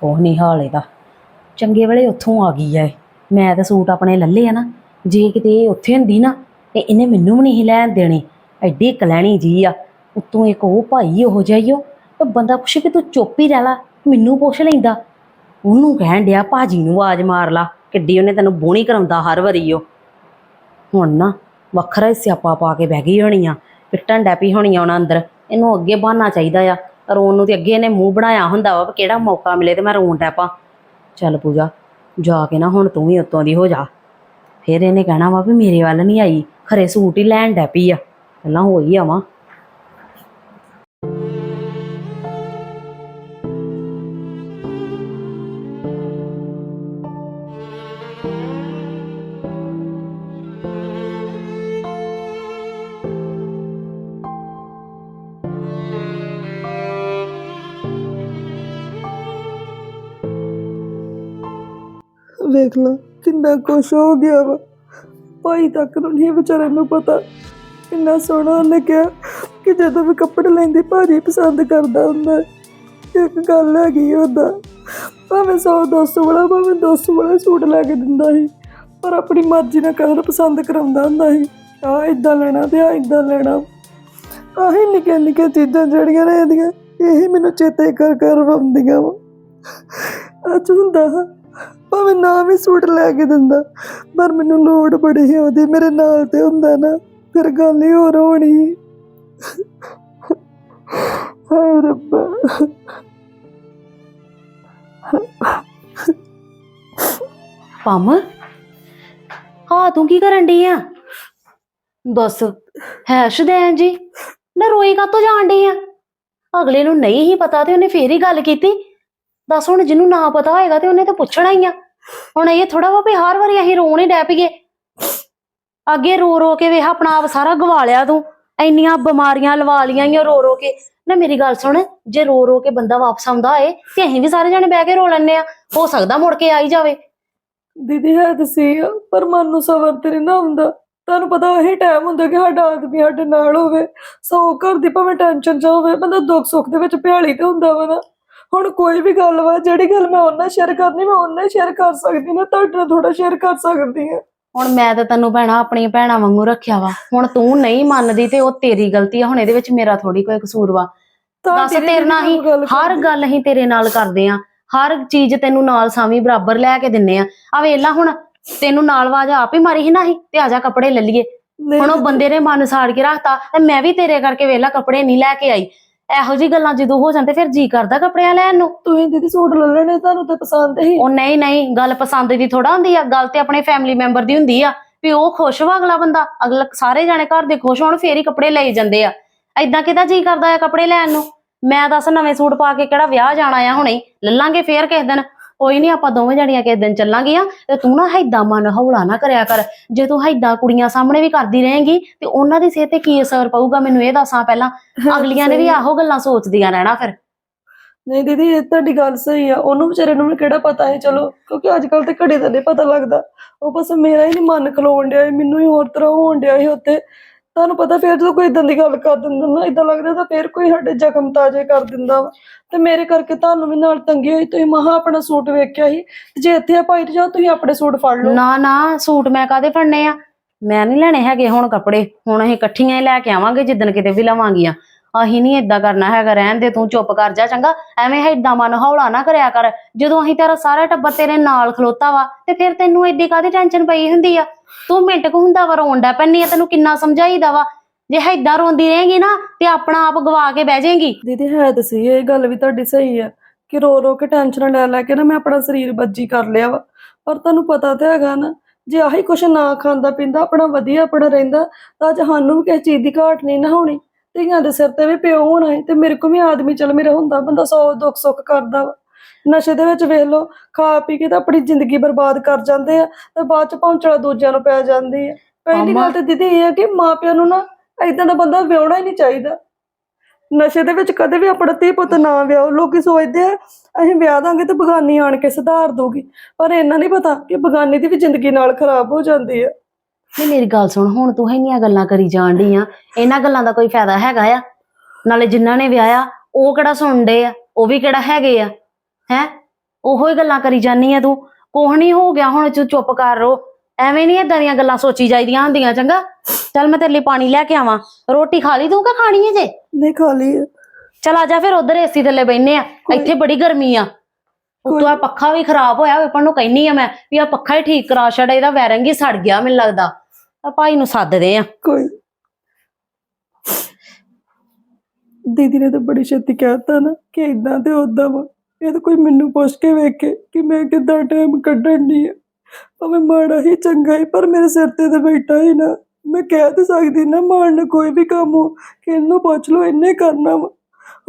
ਕੋਹ ਨਹੀਂ ਹਾਲ ਇਹਦਾ ਚੰਗੇ ਵੇਲੇ ਉੱਥੋਂ ਆ ਗਈ ਐ। ਮੈਂ ਤਾਂ ਸੂਟ ਆਪਣੇ ਲੱਲੇ ਆ ਨਾ। ਜੇ ਕਿਤੇ ਇਹ ਉੱਥੇ ਹੁੰਦੀ ਨਾ, ਤੇ ਇਹਨੇ ਮੈਨੂੰ ਵੀ ਨਹੀਂ ਲੈਣ ਦੇਣੀ। ਐਡੀ ਕਲੈਣੀ ਜੀ ਆ। ਉੱਤੋਂ ਇੱਕ ਉਹ ਭਾਈ ਉਹ ਜਿਹਾ ਹੀ ਉਹ ਤੇ ਬੰਦਾ ਪੁੱਛੇ ਕਿ ਤੂੰ ਚੁੱਪ ਹੀ ਰਹਿ ਲਾ, ਮੈਨੂੰ ਪੁੱਛ ਲੈਂਦਾ। ਉਹਨੂੰ ਕਹਿਣ ਡਿਆ, ਭਾਜੀ ਨੂੰ ਆਵਾਜ਼ ਮਾਰ ਲਾ। ਕਿੱਡੀ ਉਹਨੇ ਤੈਨੂੰ ਬੋਣੀ ਕਰਾਉਂਦਾ ਹਰ ਵਾਰੀ ਉਹ ਹੁਣ ਨਾ ਵੱਖਰਾ ਹੀ ਸਿਆਪਾ ਪਾ ਕੇ ਬਹਿ ਗਈ ਹੋਣੀ ਆ। ਪਿੱਟਣ ਡੈਪੀ ਹੋਣੀ ਆ ਉਹਨਾਂ ਅੰਦਰ। ਇਹਨੂੰ ਅੱਗੇ ਬਹਾਨਾ ਚਾਹੀਦਾ ਆ। ਰੋਣ ਨੂੰ ਤੇ ਅੱਗੇ ਇਹਨੇ ਮੂੰਹ ਬਣਾਇਆ ਹੁੰਦਾ ਵਾ ਕਿਹੜਾ ਮੌਕਾ ਮਿਲੇ ਤੇ ਮੈਂ ਰੋਣ ਡੈਪਾਂ ਚੱਲ ਪੂਜਾ, ਜਾ ਕੇ ਨਾ ਹੁਣ ਤੂੰ ਵੀ ਉੱਤੋਂ ਦੀ ਹੋ ਜਾ। ਫਿਰ ਇਹਨੇ ਕਹਿਣਾ ਵਾ ਵੀ ਮੇਰੇ ਵੱਲ ਨਹੀਂ ਆਈ, ਖਰੇ ਸੂਟ ਹੀ ਲੈਣ ਡੈਪੀ ਆ। ਪਹਿਲਾਂ ਹੋਈ ਆਵਾਂ। ਵੇਖ ਲਾ ਕਿੰਨਾ ਕੁਛ ਹੋ ਗਿਆ ਵਾ। ਭਾਈ ਤੱਕ ਨੂੰ ਨਹੀਂ ਵਿਚਾਰੇ ਨੂੰ ਪਤਾ। ਕਿੰਨਾ ਸੋਹਣਾ ਉਹਨੇ ਕਿਹਾ ਕਿ ਜਦੋਂ ਵੀ ਕੱਪੜੇ ਲੈਂਦੀ ਭਾਜੀ ਪਸੰਦ ਕਰਦਾ ਹੁੰਦਾ। ਇੱਕ ਗੱਲ ਹੈਗੀ ਉਹਦਾ ਭਾਵੇਂ 100 200 ਵਾਲਾ ਭਾਵੇਂ 200 ਵਾਲਾ ਸੂਟ ਲੈ ਕੇ ਦਿੰਦਾ ਸੀ ਪਰ ਆਪਣੀ ਮਰਜ਼ੀ ਨਾਲ ਕਲਰ ਪਸੰਦ ਕਰਾਉਂਦਾ ਹੁੰਦਾ ਸੀ। ਆ ਇਦਾਂ ਲੈਣਾ ਤੇ ਆ ਇਦਾਂ ਲੈਣਾ। ਆਹੀ ਨਿੱਕੇ ਨਿੱਕੇ ਚੀਜ਼ਾਂ ਜਿਹੜੀਆਂ ਨੇ ਇਹਦੀਆਂ ਇਹੀ ਮੈਨੂੰ ਚੇਤੇ ਕਰ ਕਰ ਰਵਾਉਂਦੀਆਂ ਵਾ। ਅੱਜ ਹੁੰਦਾ ਵਾ, ਭਾਵੇਂ ਨਾ ਵੀ ਸੂਟ ਲੈ ਕੇ ਦਿੰਦਾ, ਪਰ ਮੈਨੂੰ ਲੋੜ ਬੜੀ ਸੀ ਉਹਦੀ, ਮੇਰੇ ਨਾਲ ਤੇ ਹੁੰਦਾ ਨਾ, ਫਿਰ ਗੱਲ ਹੀ ਹੋਰ ਹੋਣੀ। ਹਾਏ ਰੱਬਾ। ਪੰਮ ਹਾਂ ਤੂੰ ਕੀ ਕਰਨ ਡਈ ਆ? ਦੱਸ ਹੈ ਸ਼ਦੈਨ ਜੀ? ਨਾ ਰੋਈ ਕਾਤੋਂ ਜਾਣ ਡਈ ਆ? ਅਗਲੇ ਨੂੰ ਨਹੀਂ ਹੀ ਪਤਾ ਤੇ ਉਹਨੇ ਫੇਰ ਹੀ ਗੱਲ ਕੀਤੀ। ਦੱਸ ਹੁਣ ਜਿਹਨੂੰ ਨਾ ਪਤਾ ਹੋਏਗਾ ਤੇ ਉਹਨੇ ਤਾਂ ਪੁੱਛਣਾ ਹੀ ਆ। ਹੁਣ ਇਹ ਥੋੜਾ ਵਾ ਵੀ ਹਰ ਵਾਰੀ ਅਸੀਂ ਰੋਣ ਹੀ ਡੈ ਪਈਏ। ਅੱਗੇ ਰੋ ਰੋ ਕੇ ਵੇਖ, ਆਪਣਾ ਆਪ ਸਾਰਾ ਗਵਾ ਲਿਆ ਤੂੰ। ਇੰਨੀਆਂ ਬਿਮਾਰੀਆਂ ਲਵਾ ਲੀਆਂ ਈ ਰੋ ਰੋ ਕੇ। ਨਾ ਮੇਰੀ ਗੱਲ ਸੁਣ, ਜੇ ਰੋ ਰੋ ਕੇ ਬੰਦਾ ਵਾਪਸ ਆਉਂਦਾ ਏ, ਤੇ ਅਸੀਂ ਵੀ ਸਾਰੇ ਜਣੇ ਬਹਿ ਕੇ ਰੋ ਲੈਣੇ ਆ। ਹੋ ਸਕਦਾ ਮੁੜ ਕੇ ਆਈ ਜਾਵੇ। ਦੀਦੀ, ਹੈ ਤਾਂ ਸਹੀ ਆ, ਪਰ ਮਨ ਨੂੰ ਸਬਰ ਤੇ ਨੀ ਨਾ ਹੁੰਦਾ। ਤੁਹਾਨੂੰ ਪਤਾ ਇਹ ਟਾਈਮ ਹੁੰਦਾ ਕਿ ਸਾਡਾ ਆਦਮੀ ਸਾਡੇ ਨਾਲ ਹੋਵੇ। ਸੋ ਘਰ ਦੀ ਭਾਵੇਂ ਟੈਨਸ਼ਨ ਚ ਹੋਵੇ, ਬੰਦਾ ਦੁੱਖ ਸੁੱਖ ਦੇ ਵਿੱਚ ਭਿਆਲੀ ਤੇ ਹੁੰਦਾ ਵਾ ਨਾ। ਹੁਣ ਕੋਈ ਵੀ ਗੱਲ ਵਾ ਜਿਹੜੀ ਗੱਲ ਮੈਂ ਉਹਨਾਂ ਸ਼ੇਅਰ ਕਰਨੀ ਮੈਂ ਉਹਨਾਂ ਸ਼ੇਅਰ ਕਰ ਸਕਦੀ ਨਾ ਤੁਹਾਡੇ ਨਾਲ ਥੋੜਾ ਸ਼ੇਅਰ ਕਰ ਸਕਦੀ ਆ ਹੁਣ ਮੈਂ ਤਾਂ ਤੈਨੂੰ ਭੈਣਾ ਆਪਣੀਆਂ ਭੈਣਾਂ ਵਾਂਗੂ ਰੱਖਿਆ ਵਾ। ਹੁਣ ਤੂੰ ਨਹੀਂ ਮੰਨਦੀ ਤੇ ਉਹ ਤੇਰੀ ਗਲਤੀ ਆ ਹੁਣ ਇਹਦੇ ਵਿੱਚ ਮੇਰਾ ਥੋੜੀ ਕੋਈ ਕਸੂਰ ਵਾ। ਦੱਸ ਤੇਰੇ ਨਾਲ ਹੀ ਹਰ। ਗੱਲ ਅਸੀਂ ਤੇਰੇ ਨਾਲ ਕਰਦੇ ਆ ਹਰ ਚੀਜ਼ ਤੈਨੂੰ ਨਾਲ ਸਾਵੀਂ ਬਰਾਬਰ ਲੈ ਕੇ ਦਿੰਨੇ ਆ ਆ ਵੇਲਾ ਹੁਣ ਤੈਨੂੰ ਨਾਲ ਆਵਾਜ਼ ਆਪ ਹੀ ਮਾਰੀ ਸੀ ਨਾ ਹੀ ਤੇ ਆ ਜਾ ਕੱਪੜੇ ਲੈ ਲਈਏ। ਹੁਣ ਉਹ ਬੰਦੇ ਨੇ ਮਨ ਸਾੜ ਕੇ ਰੱਖਤਾ ਤੇ ਮੈਂ ਵੀ ਤੇਰੇ ਕਰਕੇ ਵੇਲਾ ਕੱਪੜੇ ਨਹੀਂ ਲੈ ਕੇ ਆਈ। ਇਹੋ ਜੀ ਗੱਲਾਂ ਜਦੋਂ ਹੋ ਜਾਂਦੇ ਫਿਰ ਜੀ ਕਰਦਾ ਕੱਪੜਿਆਂ ਲੈਣ ਨੂੰ। ਤੁਸੀਂ ਦੀਦੀ ਸੂਟ ਲੈ ਲੈਣੇ ਤੁਹਾਨੂੰ ਤਾਂ ਪਸੰਦ ਹੀ। ਉਹ ਨਹੀਂ ਨਹੀਂ ਗੱਲ ਪਸੰਦ ਦੀ ਥੋੜਾ ਹੁੰਦੀ ਆ ਗੱਲ ਤੇ ਆਪਣੇ ਫੈਮਿਲੀ ਮੈਂਬਰ ਦੀ ਹੁੰਦੀ ਆ ਵੀ ਉਹ ਖੁਸ਼ ਵਾ ਅਗਲਾ ਬੰਦਾ। ਅਗਲਾ ਸਾਰੇ ਜਾਣੇ ਘਰ ਦੇ ਖੁਸ਼ ਹੋਣ ਫੇਰ ਹੀ ਕੱਪੜੇ ਲਈ ਜਾਂਦੇ ਆ। ਐਦਾਂ ਕਿਦਾ ਜੀ ਕਰਦਾ ਆ ਕੱਪੜੇ ਲੈਣ ਨੂੰ? ਮੈਂ ਦੱਸ ਨਵੇਂ ਸੂਟ ਪਾ ਕੇ ਕਿਹੜਾ ਵਿਆਹ ਜਾਣਾ ਆ ਹੁਣੇ। ਲੱਲਾਂਗੇ ਫੇਰ ਕਿਸੇ ਦਿਨ। ਕੋਈ ਨਹੀਂ ਆਪਾਂ ਦੋਵੇਂ ਜਣੀਆਂ ਕਿਸੇ ਦਿਨ ਚੱਲਾਂਗੀਆਂ ਤੇ ਤੂੰ ਨਾ ਹੈਦਾਂ ਮਨ ਹੌਲਾ ਨਾ ਕਰਿਆ ਕਰ। ਜੇ ਤੂੰ ਹੈਦਾਂ ਕੁੜੀਆਂ ਸਾਹਮਣੇ ਵੀ ਕਰਦੀ ਰਹੇਂਗੀ ਤੇ ਉਹਨਾਂ ਦੀ ਸਿਹਤ ਤੇ ਕੀ ਅਸਰ ਪਊਗਾ ਮੈਨੂੰ ਇਹ ਦੱਸਾਂ ਪਹਿਲਾਂ। ਅਗਲੀਆਂ ਨੇ ਵੀ ਆਹੋ ਗੱਲਾਂ ਸੋਚਦੀਆਂ ਰਹਿਣਾ ਫਿਰ। ਨਹੀਂ ਦੀਦੀ ਇਹ ਤੁਹਾਡੀ ਗੱਲ ਸਹੀ ਆ। ਉਹਨੂੰ ਵਿਚਾਰੇ ਨੂੰ ਵੀ ਕਿਹੜਾ ਪਤਾ ਹੈ ਚਲੋ ਕਿਉਂਕਿ ਅੱਜ ਕੱਲ ਤੇ ਘੜੀ ਦਾ ਨਹੀਂ ਪਤਾ ਲੱਗਦਾ। ਉਹ ਬਸ ਮੇਰਾ ਹੀ ਨਹੀਂ ਮਨ ਖਲੋਣ ਡਿਆ ਮੈਨੂੰ ਹੀ ਹੋਰ ਤਰ੍ਹਾਂ ਹੋਣ ਡਿਆ ਸੀ ਉੱਤੇ ਤੁਹਾਨੂੰ ਪਤਾ ਫਿਰ ਜਦੋਂ ਕੋਈ ਇਦਾਂ ਦੀ ਗੱਲ ਕਰ ਦਿੰਦਾ ਨਾ ਇਦਾਂ ਲੱਗਦਾ ਤਾਂ ਫਿਰ ਕੋਈ ਸਾਡੇ ਜ਼ਖਮ ਤਾਜ਼ੇ ਕਰ ਦਿੰਦਾ ਵਾ। ਤੇ ਮੇਰੇ ਕਰਕੇ ਤੁਹਾਨੂੰ ਵੀ ਨਾਲ ਤੰਗੀ ਹੋਈ, ਤੁਸੀਂ ਮਹਾ ਆਪਣਾ ਸੂਟ ਵੇਖਿਆ ਸੀ। ਤੇ ਜੇ ਇੱਥੇ ਆ ਭਾਈ ਤੇ ਜਾਓ, ਤੁਸੀਂ ਆਪਣੇ ਸੂਟ ਫੜ ਲਓ। ਨਾ ਨਾ, ਸੂਟ ਮੈਂ ਕਾਦੇ ਫੜਨੇ ਆ? ਮੈਂ ਨਹੀਂ ਲੈਣੇ ਹੈਗੇ ਹੁਣ ਕੱਪੜੇ। ਹੁਣ ਅਸੀਂ ਇਕੱਠੀਆਂ ਹੀ ਲੈ ਕੇ ਆਵਾਂਗੇ, ਜਿੱਦਣ ਕਿਤੇ ਵੀ ਲਵਾਂਗੀਆਂ ਅਸੀਂ ਨਹੀਂ ਏਦਾਂ ਕਰਨਾ ਹੈਗਾ, ਰਹਿਣ ਦੇ, ਤੂੰ ਚੁੱਪ ਕਰ ਜਾ ਚੰਗਾ। ਐਵੇਂ ਏਦਾਂ ਮਨ ਹੌਲਾ ਨਾ ਕਰਿਆ ਕਰ। ਜਦੋਂ ਅਸੀਂ ਤੇਰਾ ਸਾਰਾ ਟੱਬਰ ਤੇਰੇ ਨਾਲ ਖਲੋਤਾ ਵਾ, ਤੇ ਫਿਰ ਤੈਨੂੰ ਐਡੀ ਕਾਦੀ ਟੈਨਸ਼ਨ ਪਈ ਹੁੰਦੀ ਆ? ਤੂੰ ਮਿੰਟ ਕੁ ਹੁੰਦਾ ਵਾ ਰੋਂਡਾ ਪੈਣੀ ਆ, ਤੈਨੂੰ ਕਿੰਨਾ ਸਮਝਾਈਦਾ ਵਾ। ਜੇ ਏਦਾਂ ਰੋਂਦੀ ਰਹੇਗੀ ਨਾ, ਤੇ ਆਪਣਾ ਆਪ ਗਵਾ ਕੇ ਬਹਿ ਜਾਏਗੀ। ਦੀਦੀ, ਹੈ ਤਾਂ ਸਹੀ ਇਹ ਗੱਲ ਵੀ ਤੁਹਾਡੀ ਸਹੀ ਆ ਕਿ ਰੋ ਰੋ ਕੇ ਟੈਨਸ਼ਨ ਲੈ ਲੈ ਕੇ ਨਾ ਮੈਂ ਆਪਣਾ ਸਰੀਰ ਬੱਜੀ ਕਰ ਲਿਆ ਵਾ। ਪਰ ਤੁਹਾਨੂੰ ਪਤਾ ਤਾਂ ਹੈਗਾ ਨਾ, ਜੇ ਆਹੀ ਕੁਛ ਨਾ ਖਾਂਦਾ ਪੀਂਦਾ, ਆਪਣਾ ਵਧੀਆ ਆਪਣਾ ਰਹਿੰਦਾ, ਤਾਂ ਅੱਜ ਸਾਨੂੰ ਵੀ ਕਿਸੇ ਚੀਜ਼ ਦੀ ਘਾਟ ਨਹੀਂ ਨਾ ਹੋਣੀ। ਧੀਆਂ ਦੇ ਸਿਰ ਤੇ ਵੀ ਪਿਓ ਹੋਣਾ ਹੈ ਤੇ ਮੇਰੇ ਕੋਲ ਵੀ ਆਦਮੀ ਚੱਲ ਮੇਰਾ ਹੁੰਦਾ, ਬੰਦਾ ਸੌ ਦੁੱਖ ਸੁੱਖ ਕਰਦਾ ਵਾ। ਨਸ਼ੇ ਦੇ ਵਿੱਚ ਵੇਖ ਲਓ ਖਾ ਪੀ ਕੇ ਤਾਂ ਆਪਣੀ ਜ਼ਿੰਦਗੀ ਬਰਬਾਦ ਕਰ ਜਾਂਦੇ ਆ ਤੇ ਬਾਅਦ ਚ ਪਹੁੰਚਣਾ ਦੂਜਿਆਂ ਨੂੰ ਪੈ ਜਾਂਦੀ ਹੈ ਪਹਿਲੀ ਗੱਲ ਤੇ ਦੀਦੀ ਇਹ ਹੈ ਕਿ ਮਾਪਿਆਂ ਨੂੰ ਨਾ ਏਦਾਂ ਦਾ ਬੰਦਾ ਵਿਆਹਣਾ ਹੀ ਨਹੀਂ ਚਾਹੀਦਾ। ਨਸ਼ੇ ਦੇ ਵਿੱਚ ਕਦੇ ਵੀ ਆਪਣਾ ਧੀ ਪੁੱਤ ਨਾ ਵਿਆਹੋ ਲੋਕੀ ਸੋਚਦੇ ਆ ਅਸੀਂ ਵਿਆਹ ਦਾਂਗੇ ਤੇ ਬਗਾਨੀ ਆਣ ਕੇ ਸੁਧਾਰ ਦੂਗੀ ਪਰ ਇਹਨਾਂ ਨਹੀਂ ਪਤਾ ਕਿ ਬਗਾਨੀ ਦੀ ਵੀ ਜ਼ਿੰਦਗੀ ਨਾਲ ਖਰਾਬ ਹੋ ਜਾਂਦੀ ਹੈ ਨਹੀਂ ਮੇਰੀ ਗੱਲ ਸੁਣ ਹੁਣ ਤੂੰ ਇੰਨੀਆਂ ਗੱਲਾਂ ਕਰੀ ਜਾਣ ਡਈ ਆ ਇਹਨਾਂ ਗੱਲਾਂ ਦਾ ਕੋਈ ਫਾਇਦਾ ਹੈਗਾ ਆ? ਨਾਲੇ ਜਿਨ੍ਹਾਂ ਨੇ ਵਿਆਹਿਆ ਉਹ ਕਿਹੜਾ ਸੁਣਦੇ ਆ ਉਹ ਵੀ ਕਿਹੜਾ ਹੈਗੇ ਆ? ਹੈ? ਉਹੋ ਹੀ ਗੱਲਾਂ ਕਰੀ ਜਾਨੀ ਆ ਤੂੰ। ਕੋਹ ਨਹੀਂ ਹੋ ਗਿਆ ਹੁਣ ਤੂੰ ਚੁੱਪ ਕਰ ਰੋ। ਐਵੇਂ ਨਹੀਂ ਏਦਾਂ ਦੀਆਂ ਗੱਲਾਂ ਸੋਚੀ ਜਾਈਦੀਆਂ ਹੁੰਦੀਆਂ ਚੰਗਾ? ਚੱਲ ਮੈਂ ਤੇਰੇ ਲਈ ਪਾਣੀ ਲੈ ਕੇ ਆਵਾਂ। ਰੋਟੀ ਖਾ ਲਈ ਤੂੰ ਕਿ ਖਾਣੀ ਹੈ ਜੇ? ਨਹੀਂ ਖਾ ਲਈ। ਚਲ ਆ ਜਾ ਫਿਰ ਉਧਰ ਏਸੀ ਥੱਲੇ ਬੈਠਨੇ ਆ। ਇੱਥੇ ਬੜੀ ਗਰਮੀ ਆ। ਉੱਤੋਂ ਆ ਪੱਖਾ ਵੀ ਖਰਾਬ ਹੋਇਆ ਵੇਪਣ ਨੂੰ ਕਹਿਨੀ ਆ ਮੈਂ ਵੀ ਆ ਪੱਖਾ ਹੀ ਠੀਕ ਕਰਾ ਛੱਡ ਇਹਦਾ ਵਾਇਰਿੰਗ ਹੀ ਸੜ ਗਿਆ ਮੈਨੂੰ ਲੱਗਦਾ। ਆ ਭਾਈ ਨੂੰ ਸੱਦਦੇ ਆ। ਕੋਈ ਦੀਦੀ ਨੇ ਤਾਂ ਬੜੀ ਛੇਤੀ ਕਹਿਤਾ ਨਾ ਕਿ ਇਦਾਂ ਤੇ ਉਦਾਂ ਵਾ। ਇਹ ਤਾਂ ਕੋਈ ਮੈਨੂੰ ਪੁੱਛ ਕੇ ਵੇਖੇ ਕਿ ਮੈਂ ਕਿੱਦਾਂ ਟਾਈਮ ਕੱਢਣ ਦੀ ਆ। ਭਾਵੇਂ ਮਾੜਾ ਹੀ ਚੰਗਾ ਹੀ, ਪਰ ਮੇਰੇ ਸਿਰ ਤੇ ਤਾਂ ਬੈਠਾ ਹੀ ਨਾ। ਮੈਂ ਕਹਿ ਤਾਂ ਸਕਦੀ ਨਾ ਮਾਣ ਨਾ ਕੋਈ ਵੀ ਕੰਮ ਹੋ, ਕਿ ਇਹਨੂੰ ਪੁੱਛ ਲਓ, ਇਹਨੇ ਕਰਨਾ ਵਾ।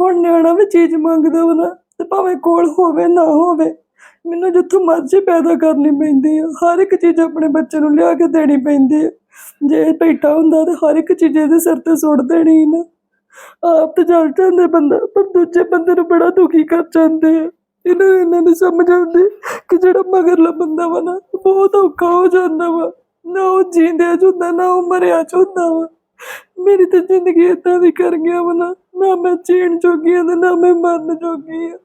ਹੁਣ ਨਿਆਣਾ ਵੀ ਚੀਜ਼ ਮੰਗਦਾ ਵਾ ਨਾ, ਤੇ ਭਾਵੇਂ ਕੋਲ ਹੋਵੇ, ਨਾ ਹੋਵੇ, ਮੈਨੂੰ ਜਿੱਥੋਂ ਮਰਜ਼ੀ ਪੈਦਾ ਕਰਨੀ ਪੈਂਦੀ ਆ। ਹਰ ਇੱਕ ਚੀਜ਼ ਆਪਣੇ ਬੱਚੇ ਨੂੰ ਲਿਆ ਕੇ ਦੇਣੀ ਪੈਂਦੀ ਆ। ਜੇ ਇਹ ਬੈਠਾ ਹੁੰਦਾ, ਤੇ ਹਰ ਇੱਕ ਚੀਜ਼ ਇਹਦੇ ਸਿਰ ਤੇ ਸੁੱਟ ਦੇਣੀ ਨਾ। ਆਪ ਤੇ ਚੱਲ ਜਾਂਦਾ ਬੰਦਾ, ਪਰ ਦੂਜੇ ਬੰਦੇ ਨੂੰ ਬੜਾ ਦੁਖੀ ਕਰ ਜਾਂਦੇ ਆ। ਇਹਨਾਂ ਨੂੰ ਇਹਨਾਂ ਨੂੰ ਸਮਝ ਆਉਂਦੀ ਕਿ ਜਿਹੜਾ ਮਗਰਲਾ ਬੰਦਾ ਵਾ ਨਾ, ਬਹੁਤ ਔਖਾ ਹੋ ਜਾਂਦਾ ਵਾ। ਨਾ ਉਹ ਜੀਂਦਿਆਂ ਚ ਹੁੰਦਾ, ਨਾ ਉਹ ਮਰਿਆ ਚ ਹੁੰਦਾ ਵਾ। ਮੇਰੀ ਤਾਂ ਜ਼ਿੰਦਗੀ ਏਦਾਂ ਦੀ ਕਰ ਗਿਆ ਵਾ ਨਾ ਨਾ ਮੈਂ ਜੀਣ ਜੋਗੀ ਆ ਤੇ ਨਾ ਮੈਂ ਮਰਨ ਜੋਗੀ ਆ।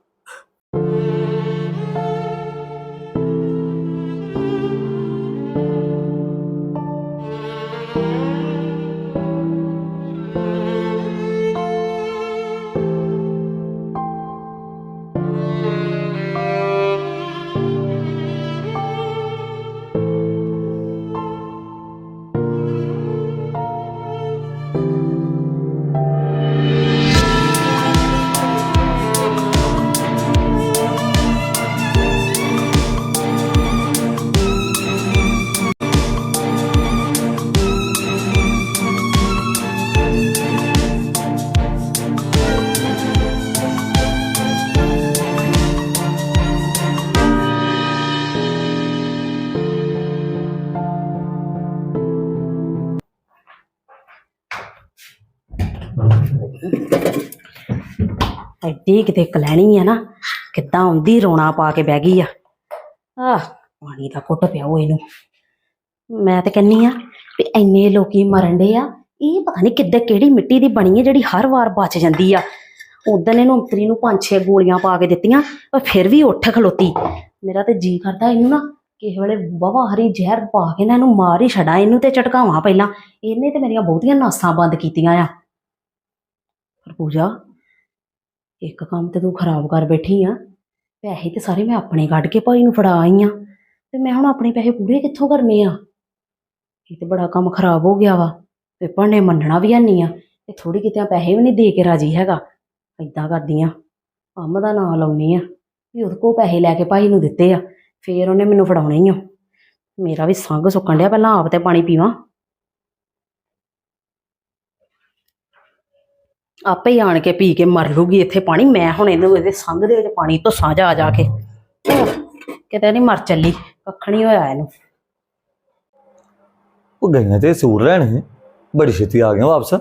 ਐਡੀ ਕਿਤੇ ਕਲੈਣੀ ਆ ਨਾ, ਕਿੱਦਾਂ ਆਉਂਦੀ ਰੋਣਾ ਪਾ ਕੇ ਬਹਿ ਗਈ ਆ। ਆਹ, ਪਾਣੀ ਦਾ ਘੁੱਟ ਪਿਆਓ ਇਹਨੂੰ। ਮੈਂ ਤੇ ਕਹਿੰਨੀ ਆ ਵੀ ਇੰਨੇ ਲੋਕੀ ਮਰਨ ਦੇ ਆ, ਇਹ ਪਤਾ ਨਹੀਂ ਕਿੱਦਾਂ ਕਿਹੜੀ ਮਿੱਟੀ ਦੀ ਬਣੀ ਹੈ ਜਿਹੜੀ ਹਰ ਵਾਰ ਬਚ ਜਾਂਦੀ ਆ। ਉਦੋਂ ਇਹਨੂੰ ਅੰਤਰੀ ਨੂੰ ਪੰਜ ਛੇ ਗੋਲੀਆਂ ਪਾ ਕੇ ਦਿੱਤੀਆਂ, ਪਰ ਫਿਰ ਵੀ ਉੱਠ ਖਲੋਤੀ। ਮੇਰਾ ਤੇ ਜੀ ਕਰਦਾ ਇਹਨੂੰ ਨਾ, ਕਿਸੇ ਵੇਲੇ ਬਵਾ ਹਰੀ ਜ਼ਹਿਰ ਪਾ ਕੇ ਨਾ ਇਹਨੂੰ ਮਾਰ ਹੀ ਛੱਡਾਂ, ਇਹਨੂੰ ਤੇ ਝਟਕਾਵਾਂ ਪਹਿਲਾਂ। ਇਹਨੇ ਤੇ ਮੇਰੀਆਂ ਬਹੁਤੀਆਂ ਨਾਸਾਂ ਬੰਦ ਕੀਤੀਆਂ ਆ। ਪਰ ਪੂਜਾ ਇੱਕ ਕੰਮ ਤੇ ਤੂੰ ਖਰਾਬ ਕਰ ਬੈਠੀ ਆ। ਪੈਸੇ ਤੇ ਸਾਰੇ ਮੈਂ ਆਪਣੇ ਕੱਢ ਕੇ ਭਾਈ ਨੂੰ ਫੜਾ ਆਈ ਆ। ਤੇ ਮੈਂ ਹੁਣ ਆਪਣੇ ਪੈਸੇ ਪੂਰੇ ਕਿੱਥੋਂ ਕਰਨੇ ਆ? ਇਹ ਤੇ ਬੜਾ ਕੰਮ ਖਰਾਬ ਹੋ ਗਿਆ ਵਾ। ਪੇਪਰ ਨੇ ਮੰਨਣਾ ਵੀ ਨਹੀਂ ਆ। ਤੇ ਥੋੜੀ ਕਿਤੇ ਪੈਸੇ ਵੀ ਨਹੀਂ ਦੇ ਕੇ ਰਾਜੀ ਹੈਗਾ। ਏਦਾਂ ਕਰਦੀ ਆ। ਕੰਮ ਦਾ ਨਾਂ ਲਾਉਣੀ ਆ। ਵੀ ਉਹਦੇ ਕੋਲ ਪੈਸੇ ਲੈ ਕੇ ਭਾਈ ਨੂੰ ਦਿੱਤੇ ਆ। ਫੇਰ ਉਹਨੇ ਮੈਨੂੰ ਫੜਾਉਣੇ ਹੀ ਆ ਮੇਰਾ ਵੀ ਸੰਗ ਸੁੱਕਣ ਡਿਆ। ਪਹਿਲਾਂ ਆਪ ਤੇ ਪਾਣੀ ਪੀਵਾਂ। ਆਪੇ ਹੀ ਆਣ ਕੇ ਪੀ ਕੇ ਮਰ ਲੂਗੀ ਇੱਥੇ ਪਾਣੀ। ਮੈਂ ਹੁਣ ਇਹਨੂੰ ਇਹਦੇ ਸੰਗ ਦੇ ਵਿੱਚ ਪਾਣੀ ਤੋਂ ਸਾਂਝਾ ਆ ਜਾ ਕੇ। ਕਿਤੇ ਨਹੀਂ ਮਰ ਚੱਲੀ। ਕੱਖ ਨਹੀਂ ਹੋਇਆ ਇਹਨੂੰ। ਉਹ ਗਈਆਂ ਤੇ ਸੂਟ ਲੈਣ ਬੜੀ ਛੇਤੀ ਆ ਗਿਆ ਵਾਪਸ।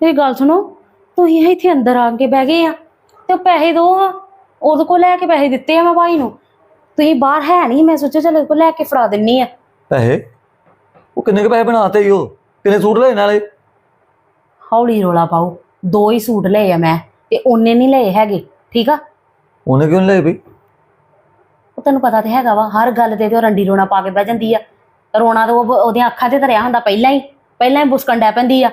ਇਹ ਗੱਲ ਸੁਣੋ ਤੁਸੀਂ ਇੱਥੇ ਅੰਦਰ ਆ ਕੇ ਬਹਿ ਗਏ ਆ ਤੇ ਪੈਸੇ ਦੋ ਆ। ਉਹਦੇ ਕੋਲ ਲੈ ਕੇ ਪੈਸੇ ਦਿੱਤੇ ਆ ਮੈਂ ਭਾਈ ਨੂੰ। ਤੁਸੀਂ ਬਾਹਰ ਹੈ ਨਹੀਂ ਮੈਂ ਸੋਚਿਆ ਚਲ ਕੋਲ ਲੈ ਕੇ ਫੜਾ ਦਿੰਨੀ ਆ। ਪੈਸੇ? ਉਹ ਕਿੰਨੇ ਕੁ ਪੈਸੇ ਬਣਾਤੇ ਈ ਉਹ? ਕਿੰਨੇ ਸੂਟ ਲਏ ਨਾਲੇ? ਹੌਲੀ ਰੋਲਾ ਪਾਓ ਦੋ ਹੀ ਸੂਟ ਲਏ ਆ ਮੈਂ ਤੇ ਉਹਨੇ ਨਹੀਂ ਲਏ ਹੈਗੇ ਠੀਕ ਆ? ਉਹਨੇ ਕਿਉਂ ਨੀ ਲਏ ਵੀ ਉਹ ਤੈਨੂੰ ਪਤਾ ਤੇ ਹੈਗਾ ਵਾ ਹਰ ਗੱਲ ਤੇ ਤੇ ਉਹ ਰੰਡੀ ਰੋਣਾ ਪਾ ਕੇ ਬਹਿ ਜਾਂਦੀ ਆ। ਰੋਣਾ ਤਾਂ ਉਹ ਉਹਦੀਆਂ ਅੱਖਾਂ ਤੇ ਧਰਿਆ ਹੁੰਦਾ ਪਹਿਲਾਂ ਹੀ ਪਹਿਲਾਂ ਹੀ ਬੁਸਕਣ ਡੈ ਪੈਂਦੀ ਆ।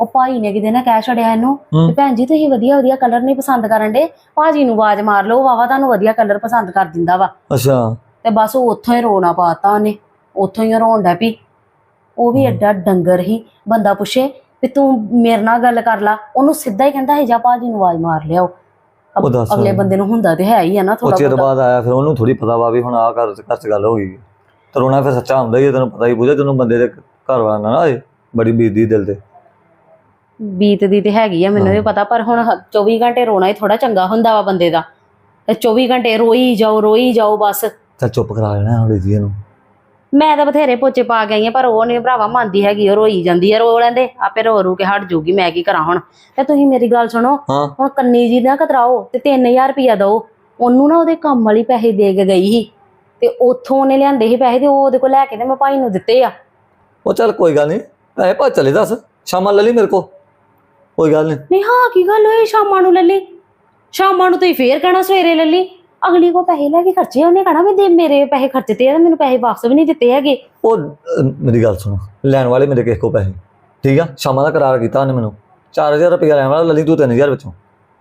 ਉਹ ਭਾਈ ਨੇ ਕਿਤੇ ਨਾ ਕਹਿ ਛੜਿਆ ਇਹਨੂੰ। ਵੀ ਭੈਣ ਜੀ ਤੁਸੀਂ ਵਧੀਆ ਵਧੀਆ ਕਲਰ ਨਹੀਂ ਪਸੰਦ ਕਰਨ ਦੇ ਭਾਜੀ ਨੂੰ ਆਵਾਜ਼ ਮਾਰ ਲਓ ਵਾਵਾ ਤੁਹਾਨੂੰ ਵਧੀਆ ਕਲਰ ਪਸੰਦ ਕਰ ਦਿੰਦਾ ਵਾ। ਅੱਛਾ। ਤੇ ਬਸ ਉਹ ਉੱਥੋਂ ਹੀ ਰੋਣਾ ਪਾਤਾ ਉਹਨੇ। ਉੱਥੋਂ ਹੀ ਰੋਣ ਡੈ ਪਈ। ਉਹ ਵੀ ਐਡਾ ਡੰਗਰ ਹੀ। ਬੰਦਾ ਪੁੱਛੇ ਵੀ ਤੂੰ ਮੇਰੇ ਨਾਲ ਗੱਲ ਕਰ ਲਾ। ਉਹਨੂੰ ਸਿੱਧਾ ਹੀ ਕਹਿੰਦਾ ਹੈ ਜਾ ਭਾਜੀ ਨੂੰ ਆਵਾਜ਼ ਮਾਰ ਲਿਆਓ। ਅਗਲੇ ਬੰਦੇ ਨੂੰ ਹੁੰਦਾ ਤੇ ਹੈ ਹੀ ਆ ਨਾ ਥੋੜਾ ਚਿਰ ਬਾਅਦ ਆਇਆ ਫਿਰ ਉਹਨੂੰ ਥੋੜੀ ਪਤਾ ਵਾ ਵੀ ਹੁਣ ਆ ਘਰ ਚ ਗੱਲ ਹੋ ਗਈ ਤੇ ਰੋਣਾ ਫਿਰ ਸੱਚਾ ਹੁੰਦਾ ਹੀ ਤੈਨੂੰ ਪਤਾ ਹੀ ਪੂਜਾ ਤੈਨੂੰ ਬੰਦੇ ਦੇ ਘਰ ਵਾਲਾ ਨਾ ਆਏ ਬੜੀ ਬੀਤਦੀ ਦਿਲ ਤੇ। ਬੀਤਦੀ ਤੇ ਹੈਗੀ ਆ ਮੈਨੂੰ ਵੀ ਹਾਂ। ਪਤਾ ਪਰ ਹੁਣ ਹ- 24 ਘੰਟੇ ਰੋਣਾ ਹੀ ਥੋੜਾ ਚੰਗਾ ਹੁੰਦਾ ਵਾ ਬੰਦੇ ਦਾ। ਤੇ 24 ਘੰਟੇ ਰੋਈ ਜਾਓ ਰੋਈ ਜਾਓ ਬਸ। ਚੱਲ ਚੁੱਪ ਕਰਾ ਲੈਣਾ ਹੌਲੀ ਜੀ ਇਹਨੂੰ ਮੈਂ ਤਾਂ ਬਥੇਰੇ ਪੋਚੇ ਪਾ ਕੇ ਆਈ ਆ ਪਰ ਉਹ ਨਹੀਂ ਭਰਾਵਾ ਮੰਨਦੀ ਹੈਗੀ ਉਹ ਰੋਈ ਜਾਂਦੀ ਆ ਰੋ ਲੈਂਦੇ ਆਪੇ ਰੋ ਰੂ ਕੇ ਹਟ ਜੂਗੀ ਮੈਂ ਕੀ ਕਰਾਂ ਹੁਣ। ਤੇ ਤੁਸੀਂ ਮੇਰੀ ਗੱਲ ਸੁਣੋ ਹਾਂ। ਹੁਣ ਕੰਨੀ ਜੀ ਨਾ ਕਤਰਾਓ ਤੇ 3000 ਰੁਪਇਆ ਦਿਓ ਉਹਨੂੰ ਨਾ ਉਹਦੇ ਕੰਮ ਵਾਲੀ ਪੈਸੇ ਦੇ ਕੇ ਗਈ ਸੀ। ਤੇ ਉੱਥੋਂ ਉਹਨੇ ਲਿਆਂਦੇ ਸੀ ਪੈਸੇ ਤੇ ਉਹ ਉਹਦੇ ਕੋਲ ਲੈ ਕੇ ਤੇ ਮੈਂ ਭਾਈ ਨੂੰ ਦਿੱਤੇ ਆ। ਉਹ ਚੱਲ ਕੋਈ ਗੱਲ ਨਹੀਂ ਪੈਸੇ ਭਾ ਚਲੇ ਦੱਸ ਸ਼ਾਮਾਂ ਲੈ ਲਈ ਮੇਰੇ ਕੋ ਕੋਈ ਗੱਲ ਨਹੀਂ। ਨਹੀਂ ਹਾਂ ਕੀ ਗੱਲ ਹੋਈ? ਸ਼ਾਮਾਂ ਨੂੰ ਲੱਲੀ। ਸ਼ਾਮਾਂ ਨੂੰ ਤੁਸੀਂ ਫੇਰ ਕਹਿਣਾ ਸਵੇਰੇ ਲੱਲੀ। ਅਗਲੀ ਕੋ ਪੈਸੇ ਲੈ ਕੇ ਖਰਚੇ ਉਹਨੇ ਕਹਣਾ ਵੀ ਦੇ ਮੇਰੇ ਪੈਸੇ ਖਰਚਤੇ ਆ ਮੈਨੂੰ ਪੈਸੇ ਵਾਪਸ ਵੀ ਨਹੀਂ ਦਿੱਤੇ ਹੈਗੇ। ਉਹ ਅਹ, ਮੇਰੀ ਗੱਲ ਸੁਣੋ। ਲੈਣ ਵਾਲੇ ਮੇਰੇ ਕਿਸੇ ਕੋ ਪੈਸੇ? ਠੀਕ ਆ? ਸ਼ਾਮਾਂ ਦਾ ਕਰਾਰ ਕੀਤਾ ਉਹਨੇ ਮੈਨੂੰ। 4000 ਰੁਪਇਆ ਲੈਣ ਵਾਲਾ ਲੈ ਲਈ ਤੂੰ 3000 ਵਿੱਚੋਂ।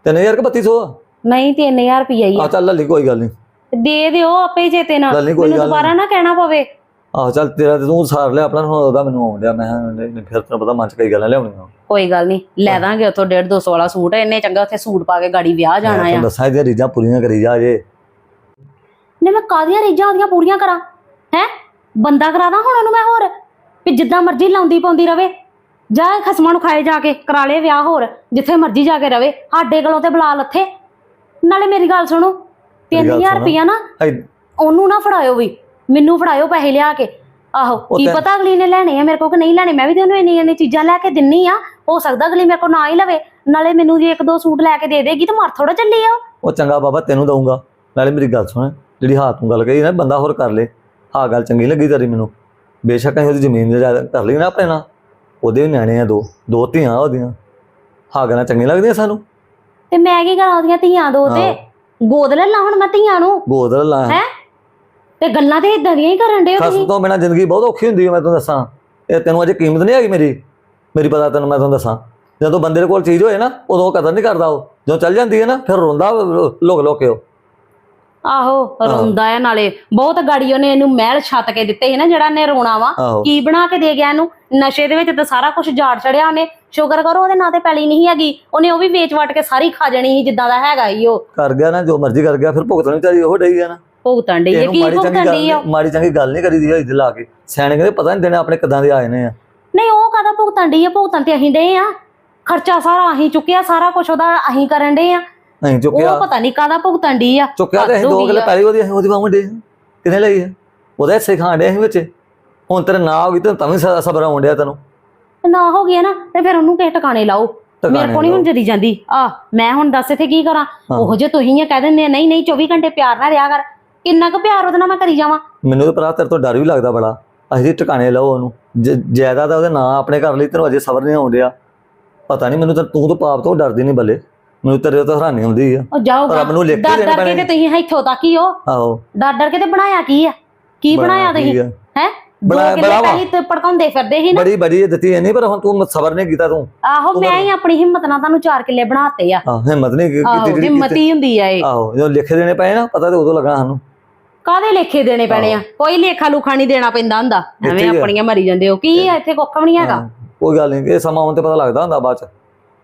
3000 ਕਿ 3200 ਆ? ਨਹੀਂ 3000 ਰੁਪਈਆ ਹੀ ਆ। ਆ ਚੱਲ ਲੈ ਲਈ ਕੋਈ ਗੱਲ ਨਹੀਂ। ਦੇ ਦਿਓ ਆਪੇ ਚੇਤੇ ਨਾਲ। ਕੋਈ ਮੈਨੂੰ ਗੱਲ। ਦੁਬਾਰਾ ਨਾ ਕਹਿਣਾ ਪਵੇ। ਆਹ ਚੱਲ ਤੇਰਾ ਤੇ ਤੂੰ ਸਾਰ ਲਿਆ ਆਪਣਾ ਹੁਣ ਉਹਦਾ ਮੈਨੂੰ ਆਉਣ ਡਿਆ ਮੈਂ ਕਿਹਾ ਨਹੀਂ, ਨਹੀਂ, ਫਿਰ ਤੈਨੂੰ ਪਤਾ ਮਨ ਚ ਕਈ ਗੱਲਾਂ ਲਿਆਉਣੀਆਂ ਕੋਈ ਗੱਲ ਨਹੀਂ ਲੈ ਦਾਂਗੇ ਉਥੋਂ 1.5 200 ਵਾਲਾ ਸੂਟ ਇੰਨੇ ਚੰਗਾ ਉੱਥੇ ਸੂਟ ਪਾ ਕੇ ਗਾੜੀ ਵਿਆਹ ਜਾਣਾ ਮੈਂ ਆ। ਤੈਨੂੰ ਦੱਸਾਂ ਇਹਦੀਆਂ ਰੀਝਾਂ ਪੂਰੀਆਂ ਕਰੀ ਜਾ ਜੇ। ਨੇ ਮੈਂ ਕਾਦੀਆਂ ਰੀਝਾਂ ਉਹਦੀਆਂ ਪੂਰੀਆਂ ਕਰਾਂ? ਹੈ? ਬੰਦਾ ਕਰਾਦਾ ਹੁਣ ਉਹਨੂੰ ਮੈਂ ਹੋਰ ਵੀ ਜਿੱਦਾਂ ਮਰਜ਼ੀ ਲਾਉਂਦੀ ਪਾਉਂਦੀ ਰਵੇ। ਜਾ ਇਹ ਖਸਮਾਂ ਨੂੰ ਖਾਏ ਜਾ ਕੇ ਕਰਾ ਲੇ ਵਿਆਹ ਹੋਰ ਜਿੱਥੇ ਮਰਜ਼ੀ ਜਾ ਕੇ ਰਵੇ ਸਾਡੇ ਕੋਲੋਂ ਤੇ ਬੁਲਾ ਲੱਥੇ। ਨਾਲੇ ਮੇਰੀ ਗੱਲ ਸੁਣੋ ਮੇਰੀ ਗੱਲ 3000 ਸੁਣੋ। ਰੁਪਇਆ ਨਾ ਐ- ਉਹਨੂੰ ਨਾ ਫੜਾਇਓ ਵੀ। ਮੈਨੂੰ ਫੜਾਇਓ ਪੈਸੇ ਲਿਆ ਕੇ। ਆਹੋ ਕੀ ਪਤਾ ਅਗਲੀ ਨੇ ਲੈਣੇ ਆ ਮੇਰੇ ਕੋਲ ਕਿ ਨਹੀਂ ਲੈਣੇ? ਮੈਂ ਵੀ ਤੇ ਉਹਨੂੰ ਇੰਨੀ ਇੰਨੀ ਚੀਜ਼ਾਂ ਲੈ ਕੇ ਦਿੰਨੀ ਆ। ਹੋ ਸਕਦਾ ਅਗਲੀ ਮੇਰੇ ਕੋਲ ਨਾ ਹੀ ਲਵੇ। ਨਾਲੇ ਮੈਨੂੰ ਜੇ ਇੱਕ ਦੋ ਸੂਟ ਲੈ ਕੇ ਦੇ ਦੇਗੀ ਤਾਂ ਮਰ ਥੋੜਾ ਚੱਲੀ ਆ ਉਹ। ਚੰਗਾ ਬਾਬਾ ਤੈਨੂੰ ਦਊਂਗਾ। ਨਾਲੇ ਮੇਰੀ ਗੱਲ ਸੁਣ ਜਿਹੜੀ ਹਾਥ ਨੂੰ ਗੱਲ ਕਹੀ ਨਾ ਬੰਦਾ ਹੋਰ ਕਰ ਲੇ। ਆਹ ਗੱਲ ਚੰਗੀ ਲੱਗੀ ਤੇਰੀ ਮੈਨੂੰ। ਬੇਸ਼ੱਕ ਅਸੀਂ ਉਹਦੀ ਜ਼ਮੀਨ ਜਾਇਦਾਦ ਕਰ ਲਈ ਨਾ ਆਪਣੇ ਨਾਲ। ਉਹਦੇ ਨਿਆਣੇ ਆ ਦੋ ਦੋ ਧੀਆਂ ਉਹਦੀਆਂ। ਹਾਂ ਗੱਲਾਂ ਚੰਗੀਆਂ ਲੱਗਦੀਆਂ ਸਾਨੂੰ। ਤੇ ਮੈਂ ਕੀ ਕਰਾਂ ਉਹਦੀਆਂ ਧੀਆਂ ਦੋ ਤੇ? ਗੋਦ ਲੈ ਲਾ ਹੁਣ ਮੈਂ ਧੀਆਂ ਨੂੰ। ਗੋਦ ਲਾ। ਹੈਂ? ਤੇ ਗੱਲਾਂ ਤੇ ਇਦਾਂ ਦੀਆਂ ਹੀ ਕਰਨ ਦੇ ਖਸਮ ਤੁਸੀਂ? ਤੋਂ ਬਿਨਾਂ ਜ਼ਿੰਦਗੀ ਬਹੁਤ ਔਖੀ ਹੁੰਦੀ ਹੈ ਮੈਂ ਤੁਹਾਨੂੰ ਦੱਸਾਂ। ਇਹ ਤੈਨੂੰ ਅਜੇ ਕੀਮਤ ਨਹੀਂ ਹੈਗੀ ਮੇਰੀ। ਮੇਰੀ ਪਤਾ ਤੈਨੂੰ ਮੈਂ ਤੁਹਾਨੂੰ ਦੱਸਾਂ। ਜਦੋਂ ਬੰਦੇ ਦੇ ਕੋਲ ਚੀਜ਼ ਹੋਏ ਨਾ ਉਦੋਂ ਉਹ ਕਦਰ ਨਹੀਂ ਕਰਦਾ ਉਹ। ਜਦੋਂ ਚੱਲ ਜਾਂਦੀ ਹੈ ਨਾ ਫਿਰ ਰੋਂਦਾ ਲੋਕ ਲੋਕੇ ਉਹ। ਆਹੋ ਰੋਂਦਾ ਆ ਨਾਲੇ। ਬਹੁਤ ਗਾੜੀ ਉਹਨੇ ਇਹਨੂੰ ਮਹਿਲ ਛੱਤ ਕੇ ਦਿੱਤੇ ਸੀ ਨਾ ਜਿਹੜਾ ਨੇ ਰੋਣਾ ਵਾ। ਆਹੋ। ਕੀ ਬਣਾ ਕੇ ਦੇ ਗਿਆ ਇਹਨੂੰ? ਨਸ਼ੇ ਦੇ ਵਿੱਚ ਤਾਂ ਸਾਰਾ ਕੁਝ ਜਾੜ ਚੜਿਆ ਉਹਨੇ। ਸ਼ੁਕਰ ਕਰੋ ਉਹਦੇ ਨਾਂ ਤੇ ਪੈਲੀ ਨਹੀਂ ਹੈਗੀ। ਉਹਨੇ ਉਹ ਵੀ ਵੇਚ ਵਟ ਕੇ ਸਾਰੀ ਖਾ ਜਾਣੀ ਸੀ ਜਿੱਦਾਂ ਦਾ ਹੈਗਾ ਹੀ ਉਹ। ਕਰ ਗਿਆ ਨਾ ਜੋ ਮਰਜ਼ੀ ਕਰ ਗਿਆ ਫਿਰ ਭੁਗਤਣੀ ਚਾਹੀਦੀ ਉਹ ਡਈ ਆ ਨਾ। ਭੁਗਤਣ ਡਈ ਹੈ ਇਹਨੂੰ ਕੀ ਮਾੜੀ ਚੰਗੀ ਭੁਗਤਣ ਗੱਲ ਡਈ ਆ? ਨਹੀਂ- ਮਾੜੀ ਚੰਗੀ ਗੱਲ ਨਹੀਂ ਕਰੀਦੀ ਹੋਈ ਦਿਲ ਲਾ ਕੇ। ਸਿਆਣੇ ਕਹਿੰਦੇ ਪਤਾ ਨਹੀਂ ਦੇਣੇ ਆਪਣੇ ਕਿੱਦਾਂ ਦੇ ਆਏ ਨੇ ਆ। ਨਹੀਂ ਉਹ ਕਾਹਦਾ ਭੁਗਤਣ ਡਈ ਆ? ਭੁਗਤਣ ਤੇ ਅਸੀਂ ਡੇ ਆ। ਖਰਚਾ ਸਾਰਾ ਅਸੀਂ ਚੁੱਕਿਆ ਸਾਰਾ ਕੁਝ ਉਹਦਾ ਅਸੀਂ ਕਰਨ ਡੇ ਆ। ਚੁੱਕਿਆ। ਉਹ ਪਤਾ ਨਹੀਂ ਕਾਹਦਾ ਭੁਗਤਣ ਡਈ ਆ। ਚੁੱਕਿਆ ਤੇ ਅਸੀਂ ਹੋ ਦੋ ਕਿਲੇ ਆ। ਪੈਲੀ ਉਹਦੀ ਉਹਦੀ ਬਾਹਮਣ ਡੇ ਕਿਨੇ ਲਈ ਹੈ ਉਹਦੇ ਹਿੱਸੇ ਖਾਣ ਡੇ ਅਸੀਂ ਵਿੱਚ। ਹੁਣ ਤੇਰੇ ਨਾ ਹੋ ਗਈ ਤੇ ਤਾਂ ਵੀ ਸ- ਸਬਰ ਆਉਣ ਡਿਆ ਤੈਨੂੰ। ਨਾ ਹੋ ਗਿਆ ਨਾ ਤੇ ਫਿਰ ਉਹਨੂੰ ਕਿਸੇ ਟਿਕਾਣੇ ਲਾਓ। ਮੇਰੇ ਕੋਲ ਨਹੀਂ ਹੁਣ ਜਾਂਦੀ। ਆ ਮੈਂ ਹੁਣ ਦੱਸ ਇੱਥੇ ਕੀ ਕਰਾਂ? ਹਾਂ। ਉਹ ਜੇ ਤੁਸੀਂ ਇਹ ਕਹਿ ਦਿੰਦੇ ਆ, ਨਹੀਂ ਨਹੀਂ 24 ਘੰਟੇ ਪਿਆਰ ਨਾਲ ਰਿਹਾ ਕਰ। ਕਿੰਨਾ ਕੁ ਪਿਆਰ ਉਹਦੇ ਨਾਲ ਮੈਂ ਕਰੀ ਜਾਵਾਂ? ਮੈਨੂੰ ਤਾਂ ਭਰਾ ਤੇਰੇ ਤੋਂ ਡਰ ਵੀ ਲੱਗਦਾ ਬੜਾ। ਅਸੀਂ ਟਿਕਾਣੇ ਲਾਓ ਉਹਨੂੰ। ਜਾਇਦਾਦ ਆ ਉਹਦੇ ਨਾਂ ਆਪਣੇ ਘਰ ਲਈ ਤੈਨੂੰ ਅਜੇ ਸਬਰ ਨਹੀਂ ਆਉਣ ਡਿਆ। ਪਤਾ ਨਹੀਂ ਮੈਨੂੰ ਤਾਂ ਤੂੰ ਤਾਂ ਪਾਪ ਤੋਂ ਡਰਦੀ ਨਹੀਂ ਬੱਲੇ। ਮੈਨੂੰ ਤੇਰੇ ਤੋਂ ਹੈਰਾਨੀ ਹੁੰਦੀ ਆ। ਉਹ ਜਾਓਗਾ ਰੱਬ ਨੂੰ ਲਿਖ ਕੇ ਦੇਣੇ ਡਰ ਕੇ। ਤੇ ਤੁਸੀਂ ਇੱਥੋਂ ਤੱਕ ਹੀ ਹੋ। ਆਹੋ। ਡਰ ਡਰ ਕੇ ਤੇ ਬਣਾਇਆ ਕੀ ਆ? ਕੀ ਬਣਾਇਆ ਤੁਸੀਂ? ਹੈ? ਦੋ ਬਣਾਇਆ- ਬਣਾਵਾ। ਤੇ ਪੜਕਾਉਂਦੇ ਫਿਰਦੇ ਸੀ ਨਾ। ਬੜੀ ਬੜੀ ਦਿੱਤੀ ਨਹੀਂ ਪਰ ਹੁਣ ਤੂੰ ਸਬਰ ਨਹੀਂ ਕੀਤਾ ਤੂੰ। ਆਹੋ ਮੈਂ ਹੀ ਆਪਣੀ ਹਿੰਮਤ ਨਾਲ ਤੁਹਾਨੂੰ ਚਾਰ ਕਿੱਲੇ ਬਣਾਤੇ ਆ। ਹਿੰਮਤ ਨਹੀਂ ਕੀਤੀ ਹਿੰਮਤ ਹੀ ਹੁੰਦੀ ਆ ਇਹ। ਆਹੋ ਜਦੋਂ ਲਿਖ ਦੇਣੇ ਪਏ ਨਾ ਪਤਾ ਤੇ ਉਦੋਂ ਲੱਗਣਾ ਸਾਨੂੰ। ਕਾਦੇ ਲੇਖੇ ਦੇਣੇ ਪੈਣੇ ਆ? ਕੋਈ ਲੇਖਾ ਲੂਖਾ ਨਹੀਂ ਦੇਣਾ ਪੈਂਦਾ ਹੁੰਦਾ। ਐਵੇਂ। ਆਪਣੀਆਂ ਮਰੀ ਜਾਂਦੇ ਹੋ। ਕੀ ਆ ਇੱਥੇ ਕੁੱਖ ਵੀ ਨਹੀਂ ਹੈਗਾ? ਕੋਈ ਗੱਲ ਨਹੀਂ। ਇਹ ਸਮਾਂ ਆਉਣ ਤੇ ਪਤਾ ਲੱਗਦਾ ਹੁੰਦਾ ਬਾਅਦ ਚ।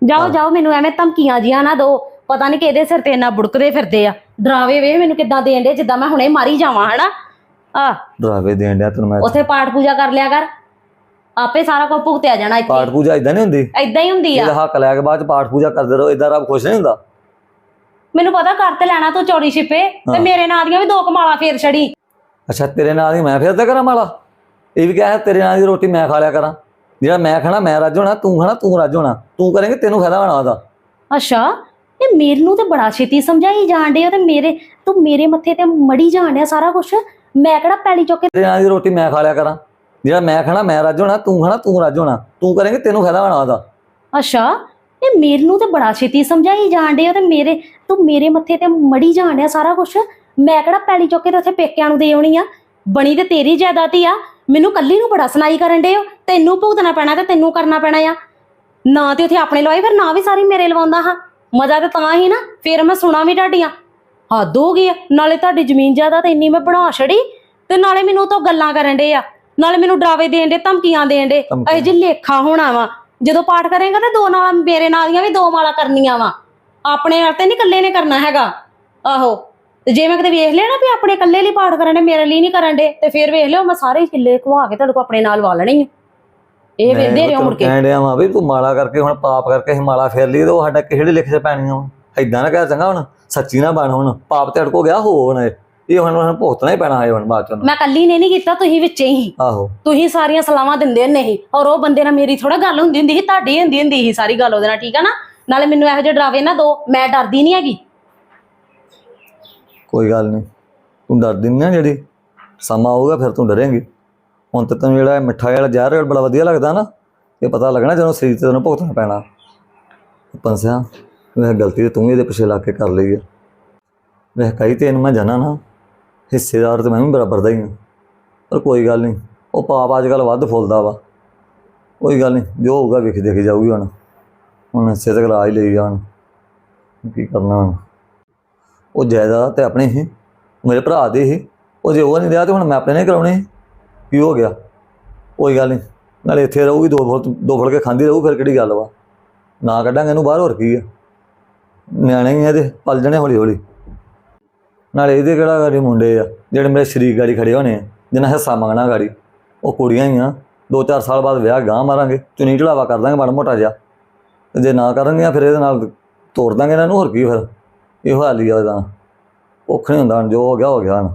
ਜਾਓ ਜਾਓ ਮੈਨੂੰ ਐਵੇਂ ਧਮਕੀਆਂ ਜੀਆਂ ਨਾ ਦੋ ਪਤਾ ਨਹੀਂ ਕਿਹਦੇ ਸਿਰ ਤੇ ਇੰਨਾ ਬੁੜਕਦੇ ਫਿਰਦੇ ਆ। ਡਰਾਵੇ ਵੇ ਮੈਨੂੰ ਕਿੱਦਾਂ ਦੇਣ ਦੇ ਜਿੱਦਾਂ ਮੈਂ ਹੁਣੇ ਮਾਰੀ ਜਾਵਾਂ ਹਨਾ? ਆ। ਡਰਾਵੇ ਦੇਣ ਡਿਆ ਤੈਨੂੰ ਮੈਂ। ਉੱਥੇ ਪਾਠ ਪੂਜਾ ਕਰ ਲਿਆ ਕਰ। ਆਪੇ ਸਾਰਾ ਕੁਝ ਭੁਗਤਿਆ ਜਾਣਾ ਪਾਠ ਇੱਥੇ ਪੂਜਾ ਇਦਾਂ ਨਹੀਂ ਹੁੰਦੀ? ਐਦਾਂ ਹੀ ਹੁੰਦੀ ਇਹਦਾ ਆ ਹੱਕ ਲੈ ਕੇ ਬਾਅਦ ਚ ਪਾਠ ਪੂਜਾ ਕਰਦੇ ਰਹੋ। ਇਦਾਂ ਰੱਬ ਖੁਸ਼ ਨਹੀਂ ਹੁੰਦਾ। ਮੈਨੂੰ ਪਤਾ ਕਰ ਤੇ ਲੈਣਾ ਤੂੰ ਚੌੜੀ ਛਿਪੇ ਤੇ। ਮੇਰੇ ਨਾਂ ਦੀਆਂ ਵੀ ਦੋ ਕਮਾਲਾ ਫੇਰ ਛੜੀ। ਅੱਛਾ ਤੇਰੇ ਨਾਲ ਹੀ ਮੈਂ ਫਿਰਦਾ ਕਰਾਂ ਮਾਲਾ? ਇਹ ਵੀ ਕਿਹਾ ਤੇਰੇ ਨਾਲ ਦੀ ਰੋਟੀ ਮੈਂ ਖਾ ਲਿਆ ਕਰਾਂ। ਜਿਹੜਾ ਮੈਂ ਖਾਣਾ ਮੈਂ ਰੱਜ ਹੋਣਾ ਤੂੰ ਖਾਣਾ ਤੂੰ ਰੱਜ ਹੋਣਾ। ਤੂੰ ਕਰੇਂਗੇ ਤੈਨੂੰ ਫਾਇਦਾ ਹੋਣਾ ਉਹਦਾ। ਅੱਛਾ ਇਹ ਮੇਰੇ ਨੂੰ ਤੇ ਬੜਾ ਛੇਤੀ ਸਮਝਾਈ ਜਾਣ ਡਿਆ ਤੇ ਮੇਰੇ ਤੂੰ ਮੇਰੇ ਮੱਥੇ ਤੇ ਮੜੀ ਜਾਣ ਡਿਆ ਸਾਰਾ ਕੁਝ ਮੈਂ ਕਿਹੜਾ ਪੈਲੀ ਚੁੱਕ ਕੇ ਤੇਰੇ ਨਾਲ ਦੀ ਰੋਟੀ ਮੈਂ ਖਾ ਲਿਆ ਕਰਾਂ। ਜਿਹੜਾ ਮੈਂ ਖਾਣਾ ਮੈਂ ਰੱਜ ਹੋਣਾ ਤੂੰ ਖਾਣਾ ਤੂੰ ਰੱਜ ਹੋਣਾ। ਤੂੰ ਕਰੇਂਗੇ ਤੈਨੂੰ ਫਾਇਦਾ ਹੋਣਾ ਉਹਦਾ। ਅੱਛਾ ਇਹ ਮੇਰੇ ਨੂੰ ਤੇ ਬੜਾ ਛੇਤੀ ਸਮਝਾਈ ਜਾਣ ਡਿਆ ਤੇ ਮੇਰੇ ਤੂੰ ਮੇਰੇ ਮੱਥੇ ਤੇ ਮੜੀ ਜਾਣ ਡਿਆ ਸਾਰਾ ਕੁਝ ਮੈਂ ਕਿਹੜਾ ਪੈਲੀ ਚੁੱਕ ਕੇ ਤੇ ਉੱਥੇ ਪੇਕਿਆਂ ਨੂੰ ਦੇ ਆਉਣੀ ਆ? ਬਣੀ ਤੇ ਤੇਰੀ ਜਾਇਦਾਦ ਹੀ ਆ। ਮੈਨੂੰ ਕੱਲੀ ਨੂੰ ਬੜਾ ਸੁਣਾਈ ਕਰਨ ਡਿਓ ਤੈਨੂੰ ਭੁਗਤਣਾ ਪੈਣਾ ਤੇ ਤੈਨੂੰ ਕਰਨਾ ਪੈਣਾ ਆ। ਨਾ ਤੇ ਉੱਥੇ ਆਪਣੇ ਲਵਾਈ ਫਿਰ ਨਾ ਵੀ ਸਾਰੀ ਮੇਰੇ ਲਵਾਉਂਦਾ ਹਾਂ। ਮਜ਼ਾ ਤੇ ਤਾਂ ਹੀ ਨਾ ਫਿਰ ਮੈਂ ਸੁਣਾ ਵੀ ਢਾਡੀਆਂ ਹੱਦ ਹੋ ਗਈ ਆ। ਨਾਲੇ ਤੁਹਾਡੀ ਜ਼ਮੀਨ ਜਾਇਦਾਦ ਇੰਨੀ ਮੈਂ ਬਣਾ ਛੜੀ ਤੇ ਨਾਲੇ ਮੈਨੂੰ ਉਹ ਤੋਂ ਗੱਲਾਂ ਕਰਨ ਡੇ ਆ। ਨਾਲੇ ਮੈਨੂੰ ਡਰਾਵੇ ਦੇਣ ਦੇ ਧਮਕੀਆਂ ਦੇਣ ਦੇ ਧਮਕੀਆਂ। ਇਹ ਜੇ ਲੇਖਾ ਹੋਣਾ ਵਾ ਜਦੋਂ ਪਾਠ ਕਰੇਗਾ ਤੇ ਦੋ ਨਾਲ ਮੇਰੇ ਨਾਲ ਦੀਆਂ ਵੀ ਦੋ ਮਾਲਾ ਕਰਨੀਆਂ ਵਾ। ਆਪਣੇ ਨਾਲ ਤੇ ਨਹੀਂ ਇਕੱਲੇ ਨੇ ਕਰਨਾ ਹੈਗਾ। ਆਹੋ ਤੇ ਜੇ ਮੈਂ ਕਿਤੇ ਵੇਖ ਲਿਆ ਨਾ ਵੀ ਆਪਣੇ ਇਕੱਲੇ ਲਈ ਪਾਠ ਕਰਨ ਦੇ ਮੇਰੇ ਲਈ ਨਹੀਂ ਕਰਨ ਦੇ ਤੇ ਫਿਰ ਵੇਖ ਲਿਓ ਮੈਂ ਸਾਰੇ ਕਿੱਲੇ ਘਵਾ ਕੇ ਤੁਹਾਡੇ ਕੋ ਆਪਣੇ ਨਾਲ ਵਾ ਲੈਣੀ ਆ। ਇਹ ਵੇਂਦੇ ਰਿਓ ਮੁੜ ਕੇ। ਕਹਿਣ ਡਿਆ ਵਾਂ ਵੀ ਤੂੰ ਮਾਲਾ ਕਰਕੇ ਹੁਣ ਪਾਪ ਕਰਕੇ ਅਸੀਂ ਮਾਲਾ ਫੇਰ ਲਈ ਤੇ ਉਹ ਸਾਡਾ ਕਿਹੜੇ ਲਿਖੇ ਪੈਣੀਆਂ ਵਾ? ਐਦਾਂ ਨਾ ਕਹਿ ਚੰਗਾ ਹੁਣ ਸੱਚੀ ਨਾ ਬਣ ਹੁਣ ਪਾਪ ਤੇ ਅੜਕੋ ਗਿਆ ਹੋ ਹੁਣ ਇਹ। ਇਹ ਹੁਣ ਹੁਣ ਭੁਗਤਣਾ ਹੀ ਪੈਣਾ ਹੈ ਹੁਣ ਬਾਅਦ ਚ ਉਹਨੂੰ। ਮੈਂ ਕੱਲੀ ਨੇ ਨਹੀਂ ਕੀਤਾ ਤੁਸੀਂ ਵਿੱਚੇ ਹੀ। ਆਹੋ। ਤੁਸੀਂ ਸਾਰੀਆਂ ਸਲਾਹਾਂ ਦਿੰਦੇ ਨਹੀਂ ਔਰ ਉਹ ਬੰਦੇ ਨਾਲ ਮੇਰੀ ਥੋੜਾ ਗੱਲ ਹੁੰਦੀ ਹੁੰਦੀ ਸੀ ਤੁਹਾਡੀ ਹੁੰਦੀ ਹੁੰਦੀ ਸੀ ਸਾਰੀ ਗੱਲ ਉਹਦੇ ਨਾਲ ਠੀਕ ਆ ਨਾ? ਨਾਲੇ ਮੈਨੂੰ ਇਹੋ ਜਿਹੇ ਡਰਾਵੇ ਨਾ ਦੋ ਮੈਂ ਡਰਦੀ ਨਹੀਂ ਹੈਗੀ। ਕੋਈ ਗੱਲ ਨਹੀਂ ਤੂੰ ਡਰਦੀ ਨਹੀਂ ਨਾ ਜਿਹੜੀ ਸਮਾਂ ਆਊਗਾ ਫਿਰ ਤੂੰ ਡਰੇਂਗੀ। ਹੁਣ ਤੇ ਤੈਨੂੰ ਜਿਹੜਾ ਇਹ ਮਿੱਠਾ ਵਾਲਾ ਜ਼ਹਿਰ ਬੜਾ ਵਧੀਆ ਲੱਗਦਾ ਨਾ ਇਹ ਪਤਾ ਲੱਗਣਾ ਜਦੋਂ ਸਰੀਰ ਤੇ ਤੈਨੂੰ ਭੁਗਤਣਾ ਪੈਣਾ। ਪੰਸਿਆ ਮੈਂ ਗਲਤੀ ਤੇ ਤੂੰ ਹੀ ਇਹਦੇ ਪਿੱਛੇ ਲਾ ਕੇ ਕਰ ਲਈ ਆ। ਮੈਂ ਕਹੀ ਤੇ ਇਹਨੂੰ ਮੈਂ ਜਾਣਾ ਨਾ ਹਿੱਸੇਦਾਰ ਤੇ ਮੈਂ ਵੀ ਬਰਾਬਰ ਦਾ ਹੀ ਹਾਂ ਪਰ ਕੋਈ ਗੱਲ ਨਹੀਂ, ਉਹ ਪਾਪ ਅੱਜ ਕੱਲ ਵੱਧ ਫੁੱਲਦਾ ਵਾ। ਕੋਈ ਗੱਲ ਨਹੀਂ, ਜੋ ਹੋਊਗਾ ਵੇਖ ਦੇਖ ਜਾਊਗੀ ਹੁਣ। ਹੁਣ ਹਿੱਸੇ ਤੱਕ ਰਾਜ ਲਈ ਜਾਣ। ਕੀ ਕਰਨਾ ਹੁਣ? ਉਹ ਜਾਇਦਾਦ ਤੇ ਆਪਣੇ ਹੀ, ਮੇਰੇ ਭਰਾ ਦੇ ਹੀ। ਉਹ ਜੇ ਉਹ ਨਹੀਂ ਰਿਹਾ ਤੇ ਹੁਣ ਮੈਂ ਆਪਣੇ ਨੇ ਕਰਾਉਣੇ ਸੀ। ਕੀ ਹੋ ਗਿਆ? ਕੋਈ ਗੱਲ ਨਹੀਂ, ਨਾਲੇ ਇੱਥੇ ਰਹੂਗੀ, ਦੋ ਫੁੱਲ ਦੋ ਫੁੱਲ ਕੇ ਖਾਂਦੀ ਰਹੂ, ਫਿਰ ਕਿਹੜੀ ਗੱਲ ਵਾ? ਨਾ ਕੱਢਾਂਗੇ ਇਹਨੂੰ ਬਾਹਰ, ਹੋਰ ਕੀ ਆ? ਨਿਆਣੇ ਹੀ ਆ ਇਹਦੇ, ਪਲ ਜਣੇ ਹੌਲੀ ਹੌਲੀ ਨਾਲੇ ਇਹਦੇ ਕਿਹੜਾ ਗਾੜੀ ਮੁੰਡੇ ਆ, ਜਿਹੜੇ ਮੇਰੇ ਸ਼ਰੀਕ ਗਾੜੀ ਖੜੇ ਹੋਣੇ ਆ, ਜਿਹਨਾਂ ਹਿੱਸਾ ਮੰਗਣਾ ਗਾੜੀ। ਉਹ ਕੁੜੀਆਂ ਹੀ ਆ ਦੋ ਚਾਰ ਸਾਲ ਬਾਅਦ ਵਿਆਹ ਗਾਂ ਮਾਰਾਂਗੇ, ਚੁੰਨੀ ਚੜਾਵਾ ਕਰ ਦਾਂਗੇ ਮਾੜਾ ਮੋਟਾ ਜਿਹਾ। ਤੇ ਜੇ ਨਾ ਕਰਨਗੀਆਂ ਫਿਰ ਇਹਦੇ ਨਾਲ ਤੋੜ ਦਾਂਗੇ ਇਹਨਾਂ ਨੂੰ, ਹੋਰ ਕੀ ਫਿਰ। ਇਹੋ ਹਾਲ ਹੀ ਆ ਤਾਂ ਔਖ ਨਹੀਂ ਹੁੰਦਾ ਹੁਣ, ਜੋ ਹੋ ਗਿਆ ਹੋ ਗਿਆ ਹੁਣ।